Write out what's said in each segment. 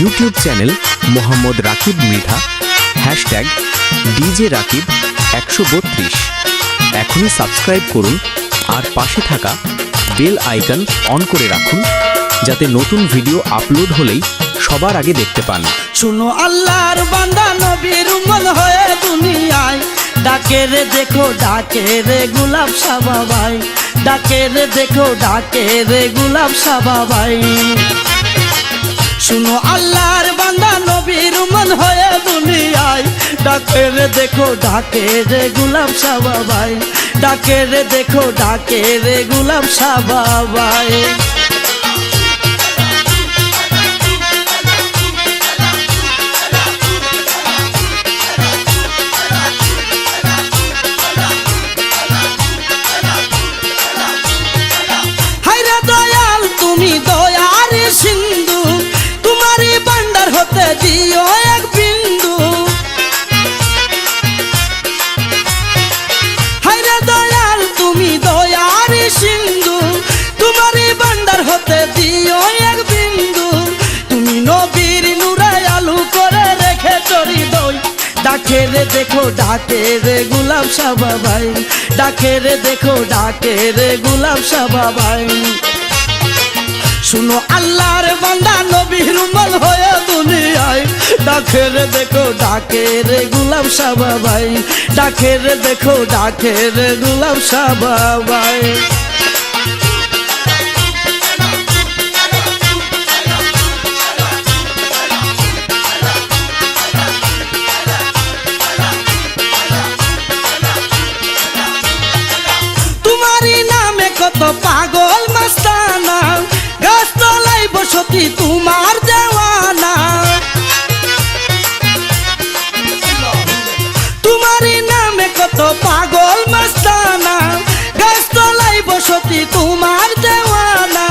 YouTube channel Mohammad Rakib Mridha hashtag DJ Rakib একশো বত্রিশ। এখনই সাবস্ক্রাইব করুন আর পাশে থাকা বেল আইকন অন করে রাখুন, যাতে নতুন ভিডিও আপলোড হলেই সবার আগে দেখতে পান। শুনো আল্লাহর বান্দা, নবীর উম্মত হয়ে দুনিয়ায়। ডাকে রে দেখো, ডাকে রে গুলাব সাবাবাই ডাকে রে দেখো, ডাকে রে গুলাব সাবাবাই শুনো আল্লাহর বান্দা নবীর মন হয়ে দুনিয়ায়। ডাকে রে দেখো ডাকে রে গুলাব সাবাবাই। ডাকে রে দেখো ডাকে রে গুলাব সাবাবাই। দেখো ডাকে রে গুলাব সাবাবাই ডাকে রে দেখো, ডাকে রে গুলাব সাবাবাই শুনো আল্লাহর বান্দা, নবীর উম্মত হয়ে দুনিয়ায়। ডাকে রে দেখো, ডাকে রে গুলাব সাবাবাই ডাকে রে দেখো, ডাকে রে গুলাব সাবাবাই তোমারই তোমার দেওয়ানা। তোমারই নামে কত পাগল মাস্তানা। গাছ তলাই বসতি তোমার দেওয়ানা।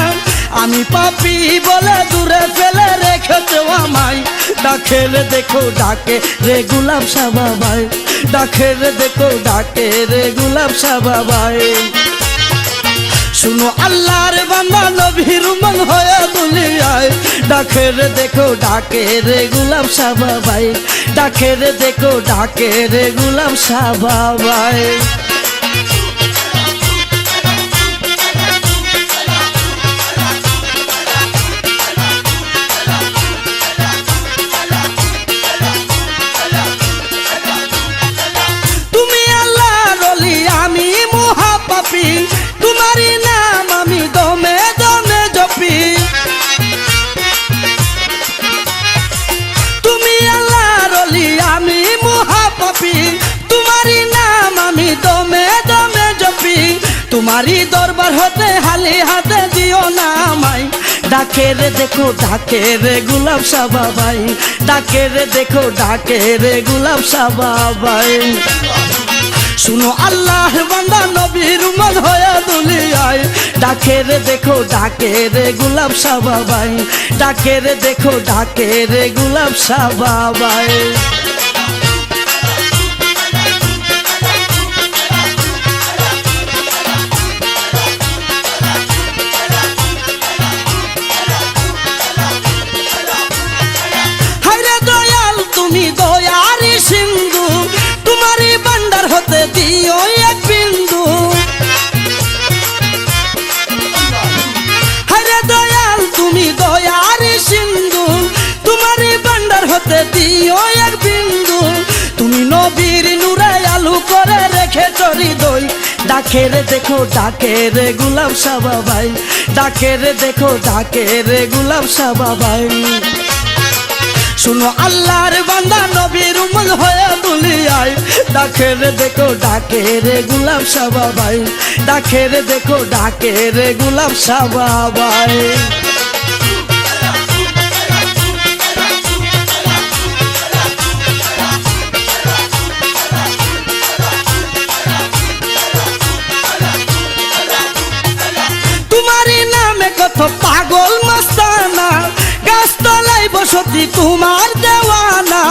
আমি পাপি বলে দূরে ফেলে রেখেছো আমায়। ডাকে রে দেখো ডাকে রে গুলাব সাবাবাই ডাকে রে দেখো ডাকে রে গুলাব সাবাবাই শুনো আল্লাহর বান্দা, নবীর মন হয়ে দুলিয়ায় ডাকে রে দেখো ডাকে রে গুলাম সাবাবাই ডাকে রে দেখো ডাকে রে গুলাম সাবাবাই তুমি তোমারই দরবার হতে হালি হাতে দিও না আমায়। ডাকে রে দেখো ডাকে রে গুলাব সাবাবাই ডাকে রে দেখো ডাকে রে গুলাব সাবাবাই শুনো আল্লাহ বান্দা নবীর উম্মত হয়ে দুলিয়ায় ডাকে রে দেখো ডাকে রে গুলাব সাবাবাই ডাকে রে দেখো ডাকে রে গুলাব সাবাবাই দিও এক বিন্দু। হাইরে দয়াল, তুমি দয়ারি সিন্ধু। তোমারই বান্ডার হতে দিও এক বিন্দু। তুমি নবীর নুরে আলু করে রেখে চরি দই ডাকে রে দেখো ডাকে রে গুলাব সাবাবাই ডাকে রে দেখো ডাকে রে গুলাব সাবাবাই শুনো আল্লাহর বান্দা নবীর উম্মত হয়ে দুলিয়ায় ডাকে রে দেখো ডাকে রে গুলাব সাবাবাই। ডাকে রে দেখো ডাকে রে গুলাব সাবাবাই। তোমারই নামে পাগল বসতি তোমার দেওয়ানা।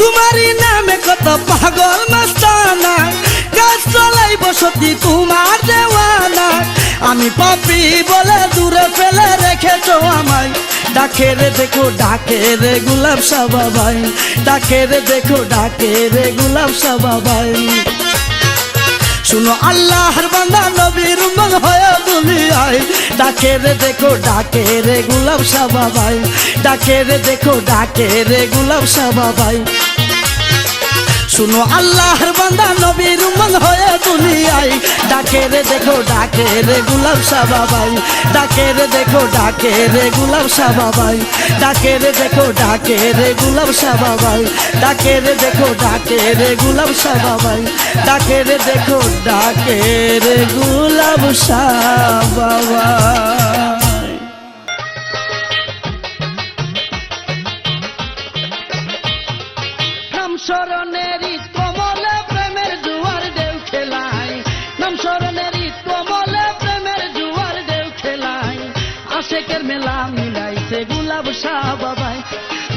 তোমারই নামে কত পাগল মস্তানা। গাছ তলাই বসতি তোমার দেওয়ানা। আমি পাপি বলে দূরে ফেলে দিয়েছ আমায়। ডাকে রে দেখো ডাকে রে গুলাব শাহ বাবাই ডাকে রে দেখো ডাকে রে গুলাব শাহ বাবাই শুনো আল্লাহর বান্দা, নবীর মন হয় দুনিয়ায়। ডাকে রে দেখো, ডাকে রে গুলাব শাহ বাবাই ডাকে রে দেখো, ডাকে রে গুলাব শাহ বাবাই শুনো, আল্লাহর বান্দা নবীর উম্মত হয়ে দুনিয়ায়। ডাকে রে দেখো ডাকে রে গুলাব শাহ বাবাই ডাকে রে দেখো ডাকে রে গুলাব শাহ বাবাই ডাকে রে দেখো ডাকে রে গুলাব শাহ বাবাই ডাকে রে দেখো ডাকে রে গুলাব শাহ বাবাই ডাকে রে দেখো ডাকে রে গুলাব শাহ বাবাই শাহ বাবাই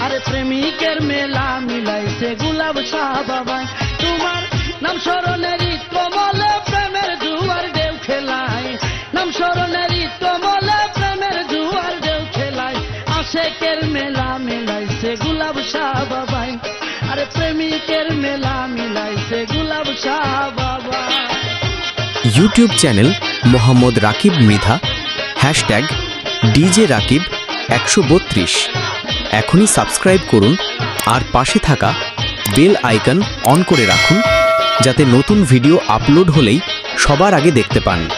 আরে প্রেমিকের মেলা মিলাইছে গুলাব শাহ বাবাই তোমার নাম স্মরণেরই কমলে প্রেমের জুয়ার দেউ খেলাই নাম স্মরণেরই কমলে প্রেমের জুয়ার দেউ খেলাই আশেকের মেলা মিলাইছে গুলাব শাহ বাবাই আরে প্রেমিকের মেলা মিলাইছে Gulab Shah Baba YouTube channel Mohammad Rakib Mridha hashtag DJ Rakib একশো বত্রিশ। এখনই সাবস্ক্রাইব করুন আর পাশে থাকা বেল আইকন অন করে রাখুন, যাতে নতুন ভিডিও আপলোড হলেই সবার আগে দেখতে পান।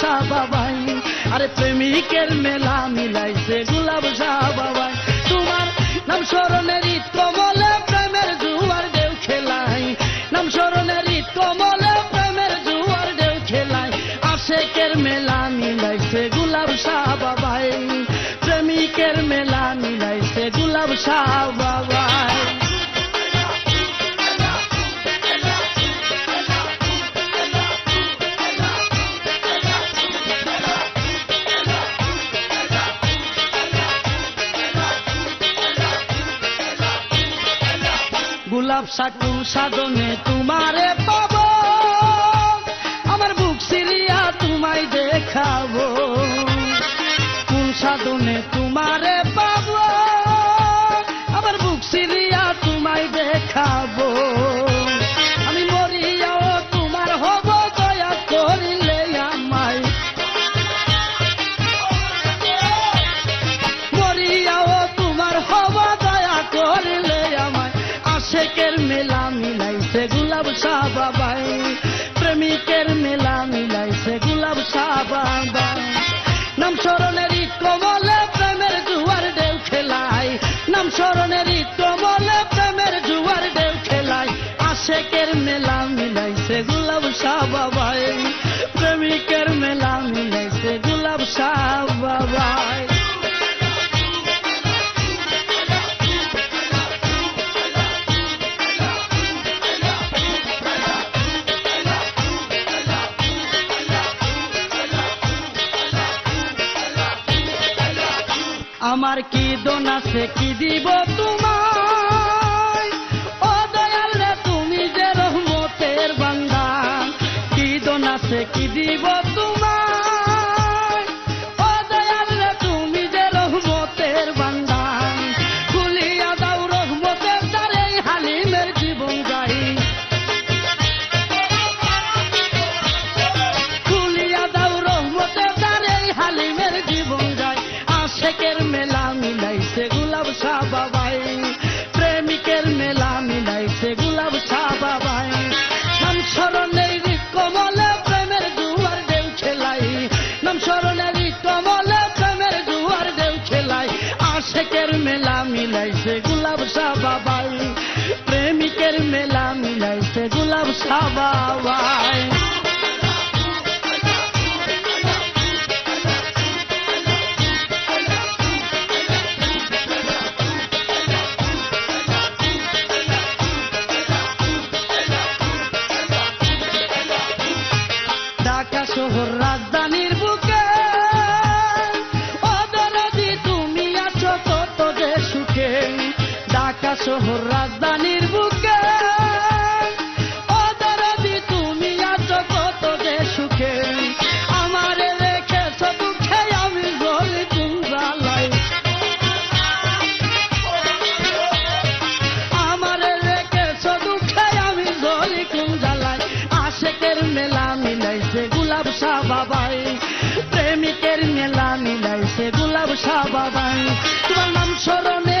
শাহ বাবাই। আরে প্রেমিকের মেলা মিলাইছে গুলাব শাহ বাবাই। সাকুর সাধনে তোমারে পাব বাবাই। প্রেমিকের মেলা গুলাব নাম স্মরণের কমলে প্রেমের জুয়ার ডেউ খেলাই নাম স্মরণের কমলে প্রেমের জুয়ার ডেউ খেলাই আশেকের মেলা মিলাইছে গুলাব শাহ আমার কি দোন আছে, কি দিব তোমায়? ও দয়াল রে, তুমি যে রহমতের বান্দা, কি দোন আছে, কি দিব মিলাইছে গুলাব শাহ বাবাই প্রেমিকের মেলা মিলাইছে গুলাব শাহ বাবাই বাবাই। প্রেমিকের মেলা মিলাইছে গুলাব শাহ বাবাই। তোমার নাম স্মরণেরই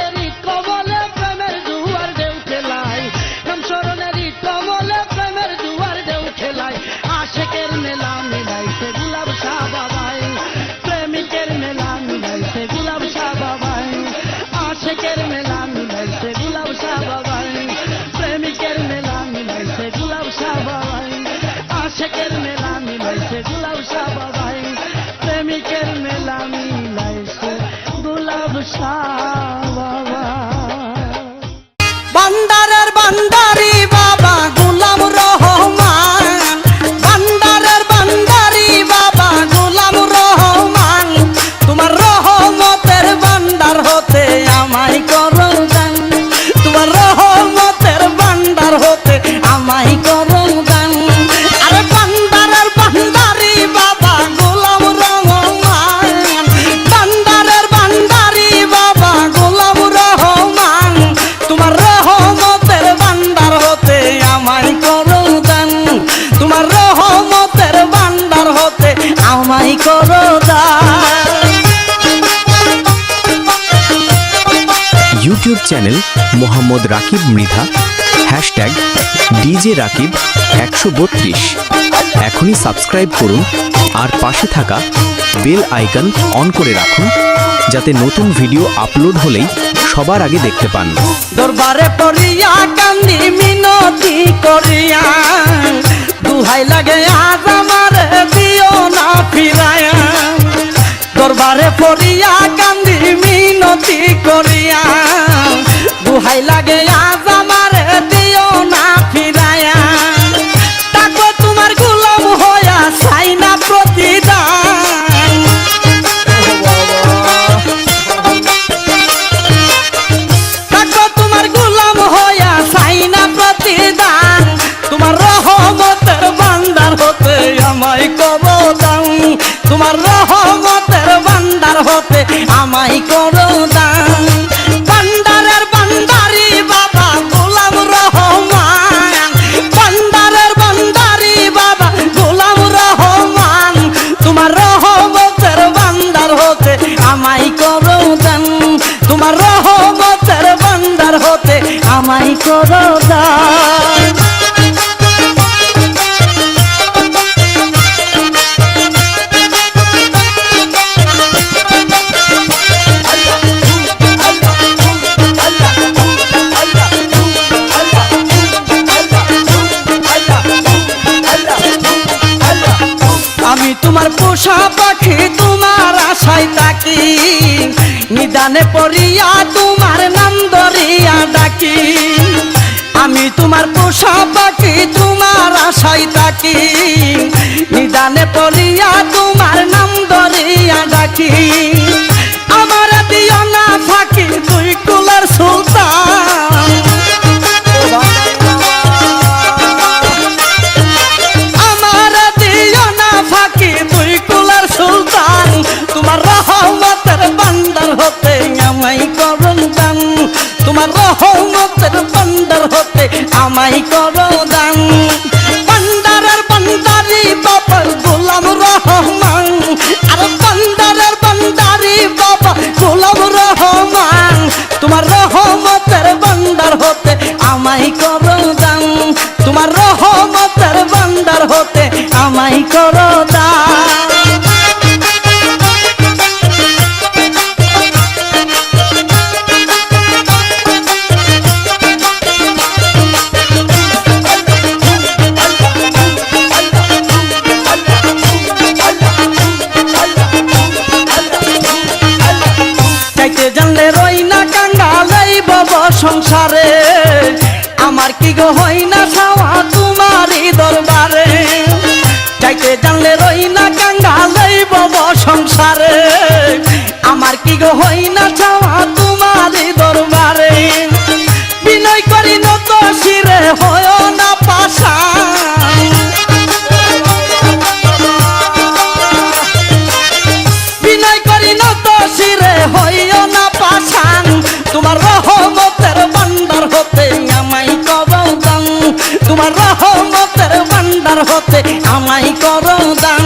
channel Mohammad Rakib Mridha, hashtag DJ Rakib একশো বত্রিশ। এখনই সাবস্ক্রাইব করুন আর পাশে থাকা বেল আইকন অন করে রাখুন, যাতে নতুন ভিডিও আপলোড হলেই সবার আগে দেখতে পান। দরবারে পড়িয়া কান্দি মিনতি করিয়া, দুহাই লাগে আজ আমার না ফিরায়া। দরবারে পড়িয়া কান্দি, মিনতি করিয়া। দুহাই লাগে আজ আমার দিও না ফিরায়া তাকো তোমার গুলাম হইয়া, চাই না প্রতিদান। থাকো তোমার গোলাম হইয়া না প্রতিদান। তোমার রহমতের বান্দার হতে আমায় তোমার বান্দার হতে আমায় করো দান। নিদানে পড়িয়া তোমার নাম ধরিয়া ডাকি। আমি তোমার পোষা পাখি, তোমার আশায় থাকি। নিদানে পড়িয়া তোমার নাম ধরিয়া ডাকি। তোমার রহমতের বন্দর হতে আমায় করো দান। বান্দারের বান্দারি বাবার গোলাম রহমান। আর বান্দারের বান্দারি বাবা গোলাম রহমান। তোমার রহমতের বন্দর হতে আমায় করো হতে আমায় করো দান।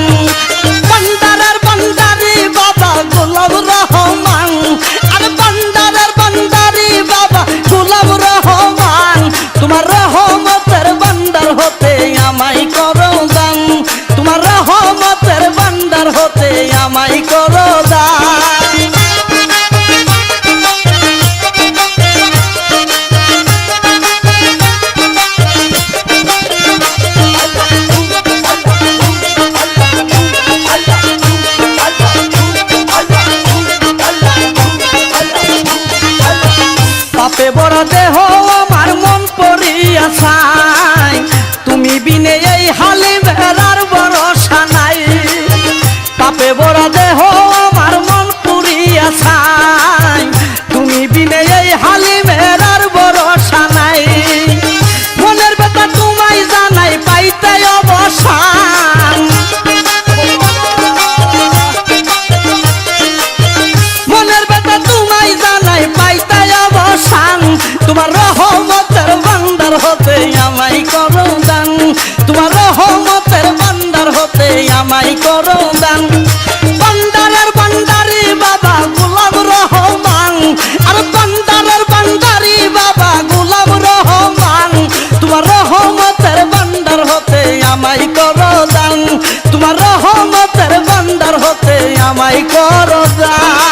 তোমার রহমতের বান্দার হতে আমায় করো দান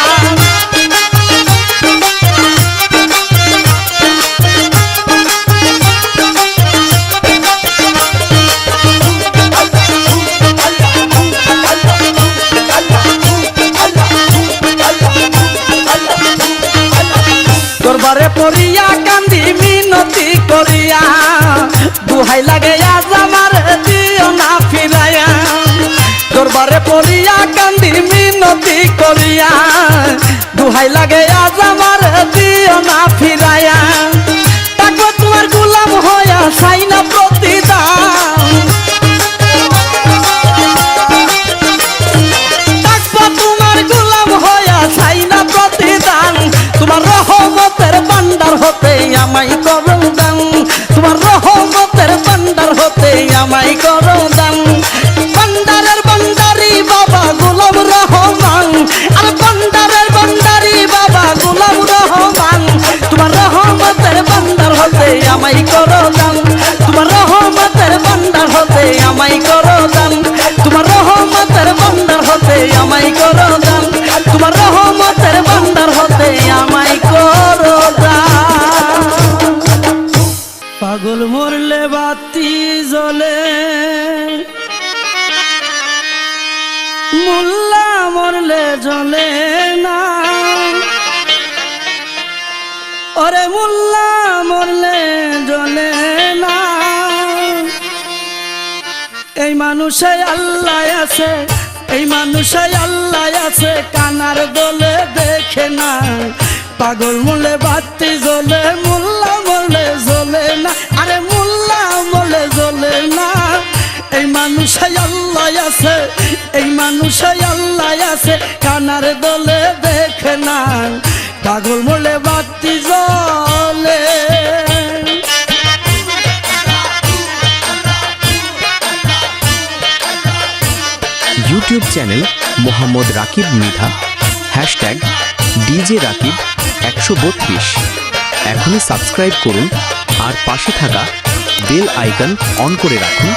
মিনতি করিয়া, দুহাই লাগে আজ আমার দিও না ফিরাইয়া। তাকো তোমার গোলাম হইয়া, সাই না প্রতিদান। তোমার গোলাম হইয়া তোমার রহমতের বান্দার হতে আমায় করো আমায় করো দান। তোমার রহমতের বান্দার হতে আমায় করো পাগল মরলে বাতি জ্বলে। মোল্লা মরলে জ্বলে না। ওরে মোল্লা মরলে জ্বলে না। এই মানুষে আল্লাহ আছে। এই মানুষে আল্লাহ আছে, কানার দলে দেখে না পাগল মূলে বাতি জ্বলে, মোল্লা মলে জ্বলে না। আরে মোল্লা মলে জ্বলে না। এই মানুষে আল্লাহ আছে, এই মানুষে আল্লাহ আছে, কানার দলে দেখে না পাগল মলে বাতি জ্বলে YouTube channel Mohammad Rakib Midha, hashtag DJ Rakib একশো বত্রিশ। এখনই সাবস্ক্রাইব করুন আর পাশে থাকা বেল আইকন অন করে রাখুন,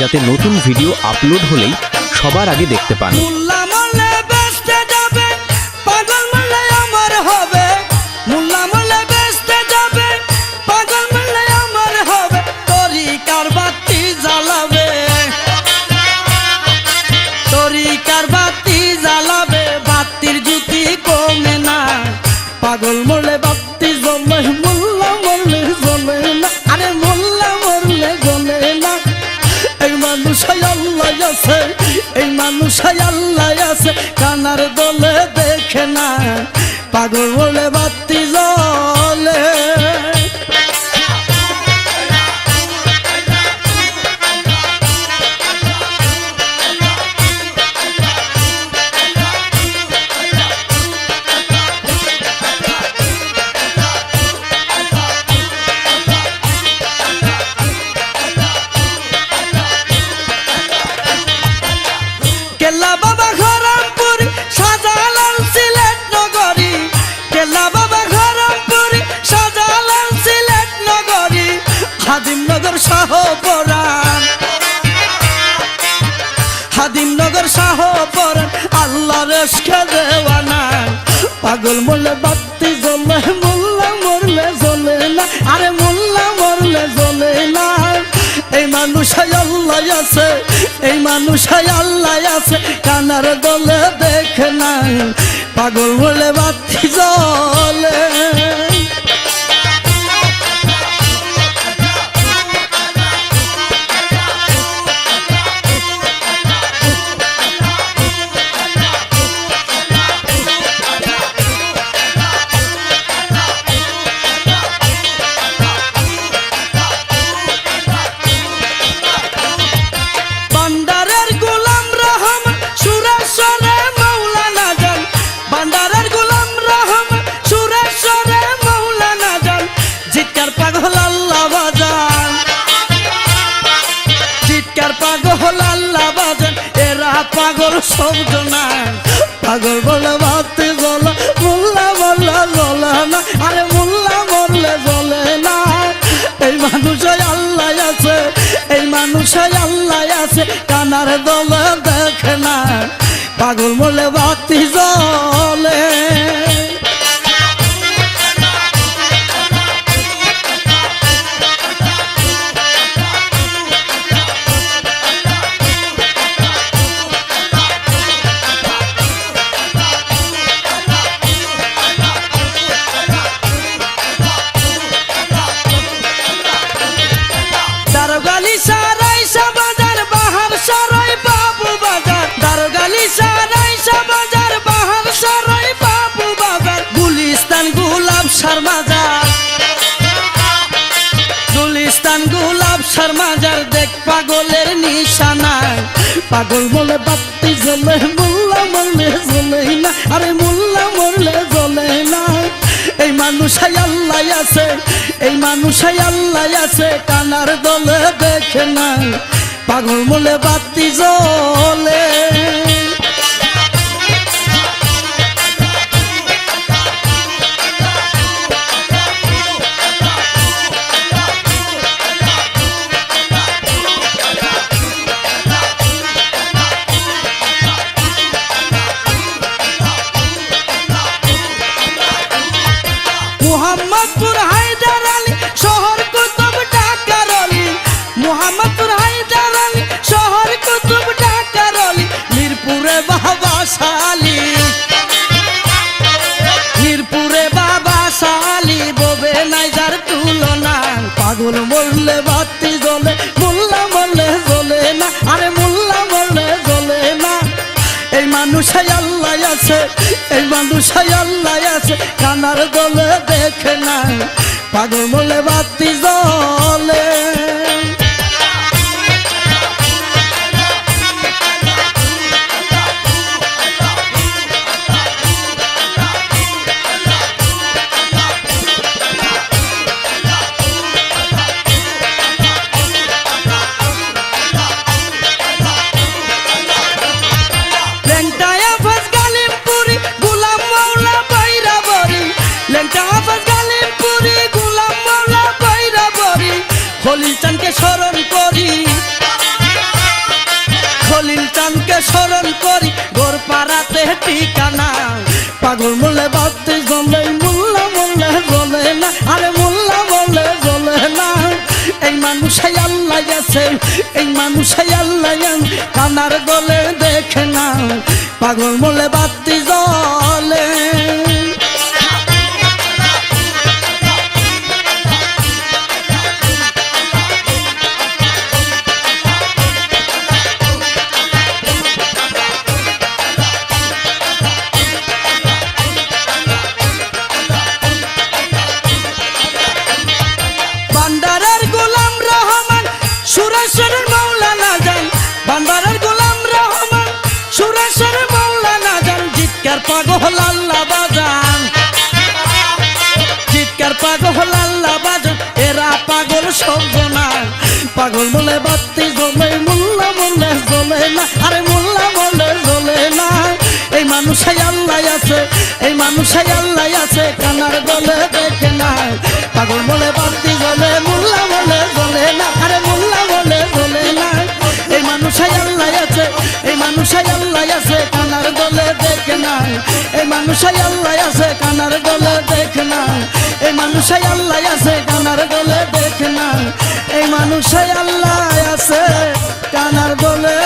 যাতে নতুন ভিডিও আপলোড হলেই সবার আগে দেখতে পান। আল্লাহ আছে কানার দলে দেখে না। পাগল বলে বাতি মানুষাই আল্লাহ আছে কানার দলে দেখে নাই পাগল বলে বাতি জ্বলে। এই মানুষই আল্লাহ আছে কানার দল দেখ না। পাগল বলে ভক্তি জ্বলে পাগল বলে বাপি জ্বলে মোল্লা মরলে জ্বলে না। আরে মোল্লা মরলে জ্বলে না। এই মানুষাই আল্লাহ আছে, এই মানুষাই আল্লাহ আছে, কানার দলে দেখে না। পাগল বলে বাতি জ্বলে পাগল মরলে বাতি জ্বলে, মোল্লা মরলে জ্বলে না, আরে মোল্লা মরলে জ্বলে না। এই মানুষাই আল্লাহ আছে, এই মানুষাই আল্লাহ আছে, কানার দলে দেখে না। পাগল মরলে বাতি জ্বলে খলিল চানকে স্মরণ করি। খলিল চানকে স্মরণ করি গোর পাড়াতে ঠিকানা। পাগল মোলে বাতি জ্বলে মোল্লা মোল্লে জ্বলে না। আরে মোল্লা মোল্লে জ্বলে না। এই মানুষাই আল্লাহ আছে এই মানুষাই আল্লাহ কানার দলে দেখে না। পাগল মোলে বাতি জ্বলে পাগল বাজান। চিৎকার পাগল আল্লাহ বাজান, এরা পাগল সব না। পাগল বলে বাতি জ্বলে, মোল্লা বলে জ্বলে না। আরে মোল্লা বলে জ্বলে না। এই মানুষাই আল্লাহ আছে, এই মানুষাই আল্লাহ আছে, কানার দলে দেখে না পাগল বলে বাতি জ্বলে, মোল্লা এই মানুষাই আল্লাহ গলে দেখ এই মানুষাই আল্লাহ কানার গলে দেখ এই মানুষাই আল্লাহ আছে, কানার গলে